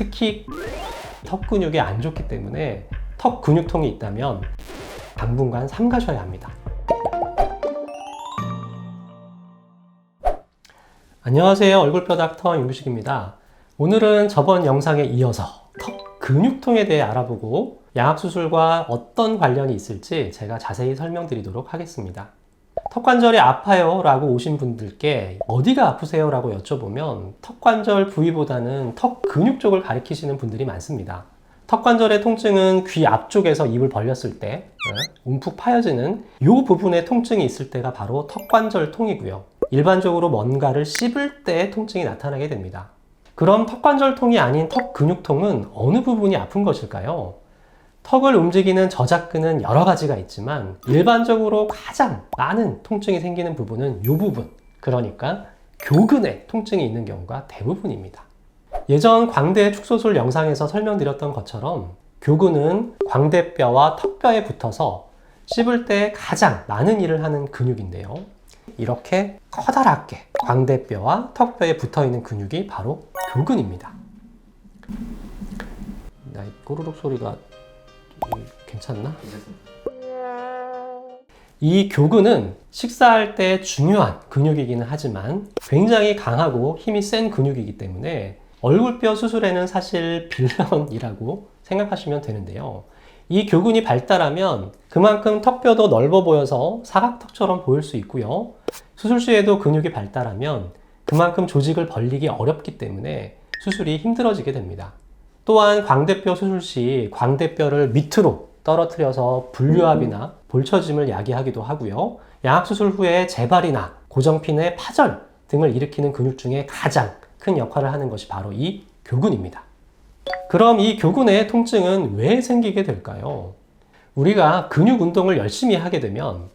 특히 턱 근육이 안 좋기 때문에 턱 근육통이 있다면 당분간 삼가셔야 합니다. 안녕하세요. 얼굴뼈 닥터 윤규식입니다. 오늘은 저번 영상에 이어서 턱 근육통에 대해 알아보고 양악수술과 어떤 관련이 있을지 제가 자세히 설명드리도록 하겠습니다. 턱관절이 아파요 라고 오신 분들께 어디가 아프세요 라고 여쭤보면 턱관절 부위보다는 턱 근육 쪽을 가리키시는 분들이 많습니다. 턱관절의 통증은 귀 앞쪽에서 입을 벌렸을 때 네, 움푹 파여지는 이 부분에 통증이 있을 때가 바로 턱관절 통이고요. 일반적으로 뭔가를 씹을 때 통증이 나타나게 됩니다. 그럼 턱관절통이 아닌 턱 근육통은 어느 부분이 아픈 것일까요? 턱을 움직이는 저작근은 여러 가지가 있지만 일반적으로 가장 많은 통증이 생기는 부분은 이 부분, 그러니까 교근에 통증이 있는 경우가 대부분입니다. 예전 광대 축소술 영상에서 설명드렸던 것처럼 교근은 광대뼈와 턱뼈에 붙어서 씹을 때 가장 많은 일을 하는 근육인데요. 이렇게 커다랗게 광대뼈와 턱뼈에 붙어 있는 근육이 바로 교근입니다. 나이 꼬르륵 소리가 음, 괜찮나? 이 교근은 식사할 때 중요한 근육이기는 하지만 굉장히 강하고 힘이 센 근육이기 때문에 얼굴뼈 수술에는 사실 빌런이라고 생각하시면 되는데요. 이 교근이 발달하면 그만큼 턱뼈도 넓어 보여서 사각턱처럼 보일 수 있고요. 수술 시에도 근육이 발달하면 그만큼 조직을 벌리기 어렵기 때문에 수술이 힘들어지게 됩니다. 또한 광대뼈 수술 시 광대뼈를 밑으로 떨어뜨려서 분류압이나 볼처짐을 야기하기도 하고요. 양악 수술 후에 재발이나 고정핀의 파절 등을 일으키는 근육 중에 가장 큰 역할을 하는 것이 바로 이 교근입니다. 그럼 이 교근의 통증은 왜 생기게 될까요? 우리가 근육 운동을 열심히 하게 되면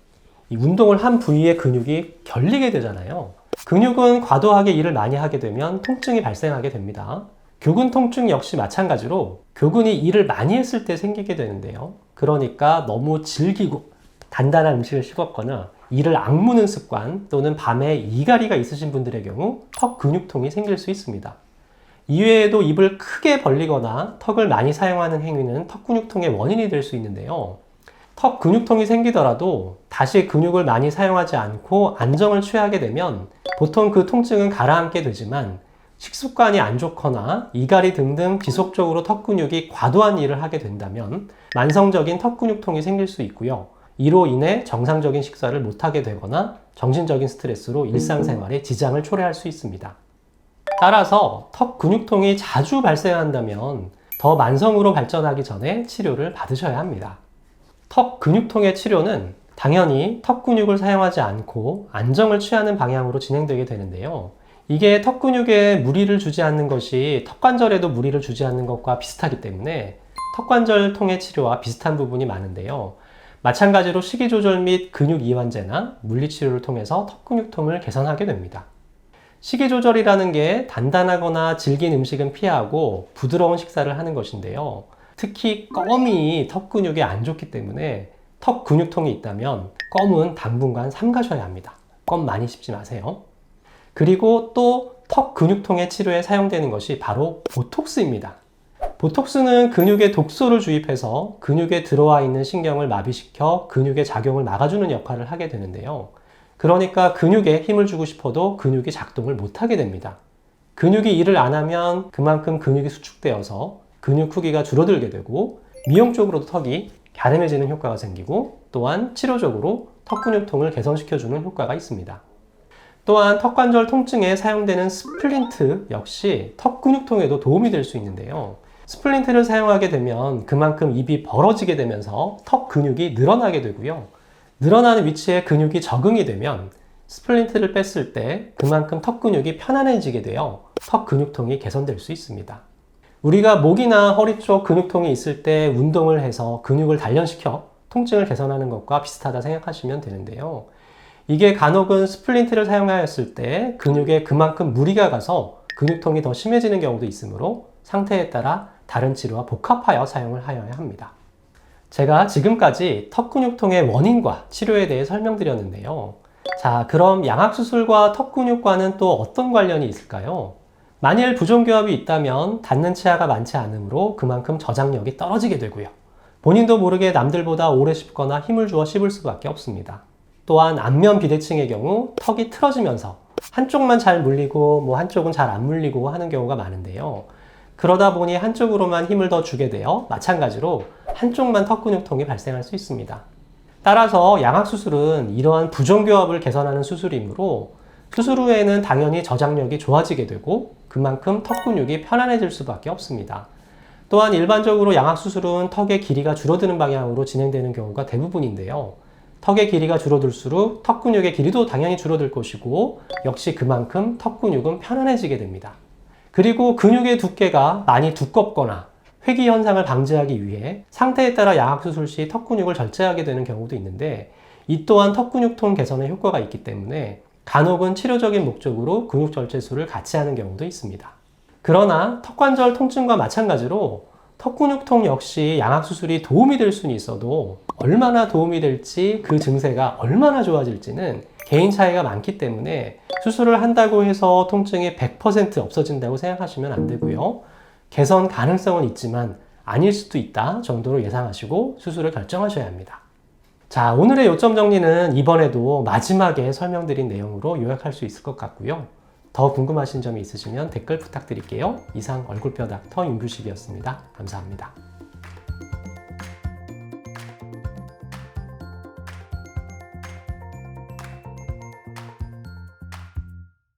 이 운동을 한 부위의 근육이 결리게 되잖아요. 근육은 과도하게 일을 많이 하게 되면 통증이 발생하게 됩니다. 교근 통증 역시 마찬가지로 교근이 일을 많이 했을 때 생기게 되는데요. 그러니까 너무 질기고 단단한 음식을 씹었거나 이를 악무는 습관 또는 밤에 이갈이가 있으신 분들의 경우 턱 근육통이 생길 수 있습니다. 이외에도 입을 크게 벌리거나 턱을 많이 사용하는 행위는 턱 근육통의 원인이 될 수 있는데요. 턱 근육통이 생기더라도 다시 근육을 많이 사용하지 않고 안정을 취하게 되면 보통 그 통증은 가라앉게 되지만 식습관이 안 좋거나 이갈이 등등 지속적으로 턱 근육이 과도한 일을 하게 된다면 만성적인 턱 근육통이 생길 수 있고요. 이로 인해 정상적인 식사를 못하게 되거나 정신적인 스트레스로 일상생활에 지장을 초래할 수 있습니다. 따라서 턱 근육통이 자주 발생한다면 더 만성으로 발전하기 전에 치료를 받으셔야 합니다. 턱 근육통의 치료는 당연히 턱 근육을 사용하지 않고 안정을 취하는 방향으로 진행되게 되는데요. 이게 턱 근육에 무리를 주지 않는 것이 턱관절에도 무리를 주지 않는 것과 비슷하기 때문에 턱관절 통의 치료와 비슷한 부분이 많은데요. 마찬가지로 식이 조절 및 근육 이완제나 물리 치료를 통해서 턱 근육통을 개선하게 됩니다. 식이 조절이라는 게 단단하거나 질긴 음식은 피하고 부드러운 식사를 하는 것인데요. 특히 껌이 턱 근육에 안 좋기 때문에 턱 근육통이 있다면 껌은 당분간 삼가셔야 합니다. 껌 많이 씹지 마세요. 그리고 또 턱 근육통의 치료에 사용되는 것이 바로 보톡스입니다. 보톡스는 근육에 독소를 주입해서 근육에 들어와 있는 신경을 마비시켜 근육의 작용을 막아주는 역할을 하게 되는데요. 그러니까 근육에 힘을 주고 싶어도 근육이 작동을 못하게 됩니다. 근육이 일을 안 하면 그만큼 근육이 수축되어서 근육 크기가 줄어들게 되고 미용적으로도 턱이 갸름해지는 효과가 생기고 또한 치료적으로 턱 근육통을 개선시켜주는 효과가 있습니다. 또한 턱관절 통증에 사용되는 스플린트 역시 턱 근육통에도 도움이 될 수 있는데요. 스플린트를 사용하게 되면 그만큼 입이 벌어지게 되면서 턱 근육이 늘어나게 되고요. 늘어나는 위치에 근육이 적응이 되면 스플린트를 뺐을 때 그만큼 턱 근육이 편안해지게 되어 턱 근육통이 개선될 수 있습니다. 우리가 목이나 허리 쪽 근육통이 있을 때 운동을 해서 근육을 단련시켜 통증을 개선하는 것과 비슷하다 생각하시면 되는데요. 이게 간혹은 스플린트를 사용하였을 때 근육에 그만큼 무리가 가서 근육통이 더 심해지는 경우도 있으므로 상태에 따라 다른 치료와 복합하여 사용을 하여야 합니다. 제가 지금까지 턱 근육통의 원인과 치료에 대해 설명드렸는데요. 자, 그럼 양악수술과 턱 근육과는 또 어떤 관련이 있을까요? 만일 부종교합이 있다면 닿는 치아가 많지 않으므로 그만큼 저장력이 떨어지게 되고요. 본인도 모르게 남들보다 오래 씹거나 힘을 주어 씹을 수밖에 없습니다. 또한 안면 비대칭의 경우 턱이 틀어지면서 한쪽만 잘 물리고 뭐 한쪽은 잘 안 물리고 하는 경우가 많은데요. 그러다 보니 한쪽으로만 힘을 더 주게 되어 마찬가지로 한쪽만 턱 근육통이 발생할 수 있습니다. 따라서 양악 수술은 이러한 부정교합을 개선하는 수술이므로 수술 후에는 당연히 저장력이 좋아지게 되고 그만큼 턱 근육이 편안해질 수밖에 없습니다. 또한 일반적으로 양악 수술은 턱의 길이가 줄어드는 방향으로 진행되는 경우가 대부분인데요. 턱의 길이가 줄어들수록 턱 근육의 길이도 당연히 줄어들 것이고 역시 그만큼 턱 근육은 편안해지게 됩니다. 그리고 근육의 두께가 많이 두껍거나 회기 현상을 방지하기 위해 상태에 따라 양악 수술 시 턱 근육을 절제하게 되는 경우도 있는데 이 또한 턱 근육통 개선에 효과가 있기 때문에 간혹은 치료적인 목적으로 근육 절제술을 같이 하는 경우도 있습니다. 그러나 턱관절 통증과 마찬가지로 턱 근육통 역시 양악수술이 도움이 될 수는 있어도 얼마나 도움이 될지 그 증세가 얼마나 좋아질지는 개인 차이가 많기 때문에 수술을 한다고 해서 통증이 100% 없어진다고 생각하시면 안 되고요. 개선 가능성은 있지만 아닐 수도 있다 정도로 예상하시고 수술을 결정하셔야 합니다. 자, 오늘의 요점 정리는 이번에도 마지막에 설명드린 내용으로 요약할 수 있을 것 같고요. 더 궁금하신 점이 있으시면 댓글 부탁드릴게요. 이상 얼굴뼈 닥터 임규식이었습니다. 감사합니다.